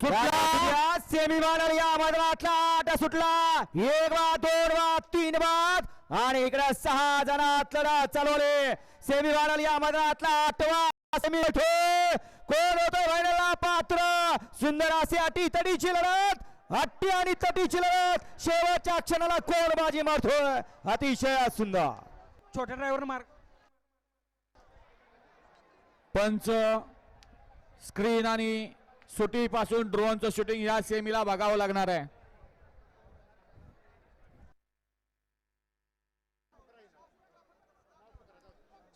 सुटला semi final या मैदानातला आटा सुटला. एक बाद दोन बाद तीन बाद. आणि इकडे सहा जणात लढत चालवले. सेमी फायनल या मैदानातला आठवा सेमी कोण होतो फायनलला पात्र. सुंदर अशी अटी तटीची लढत. अट्टी आणि तटीची लढत. शेवटच्या क्षणाला कोण बाजी मारतोय. अतिशय सुंदर. छोट्या ड्रायव्हर मार्क पंच स्क्रीन आणि सुटीपासून ड्रोनचं शूटिंग या सेमीला बघावं लागणार आहे.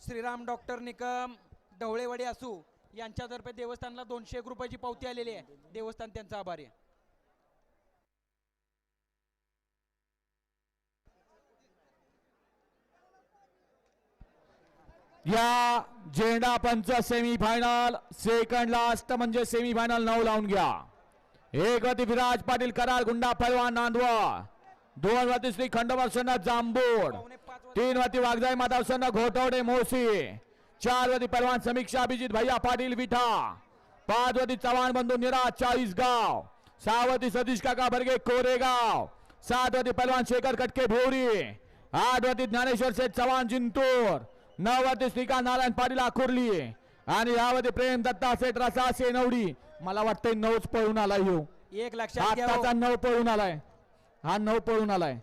श्रीराम डॉक्टर निकम ढवळेवाडी असू यांच्यातर्फे देवस्थानला दोनशे एक रुपयाची पावती आलेली आहे. देवस्थान त्यांचा आभारी आहे. या झेंडा पंच सेमी फायनल सेकंड लास्ट म्हणजे सेमी फायनल नऊ लावून घ्या. एक वरती विराज पाटील कराड गुंडा पैलवान नांदवा. दोन वरती श्री खंडोबा सन्न जांबूड तीन वरती वाघजाई माधव सन्न घोटवडे मोसी. चार वरती पैलवान समीक्षा अभिजित भैया पाटील विठा. पाच वरती चव्हाण बंधू निरा चाळीस गाव सहा वरती सतीश काका बर्गे कोरेगाव. सात वरती पैलवान शेखर कटके भोरी आठ वरती ज्ञानेश्वर शेठ चव्हाण जिंतूर. नऊ वती श्रीकांत नारायण पाटील आकुर्ली आणि यावती प्रेम दत्ता सेठ रसा सेनवडी मला वाटतंय नऊच पळून आलाय ह्यो. एक लक्षात घ्या हो. नऊ पळून आलाय. हा नऊ पळून आलाय.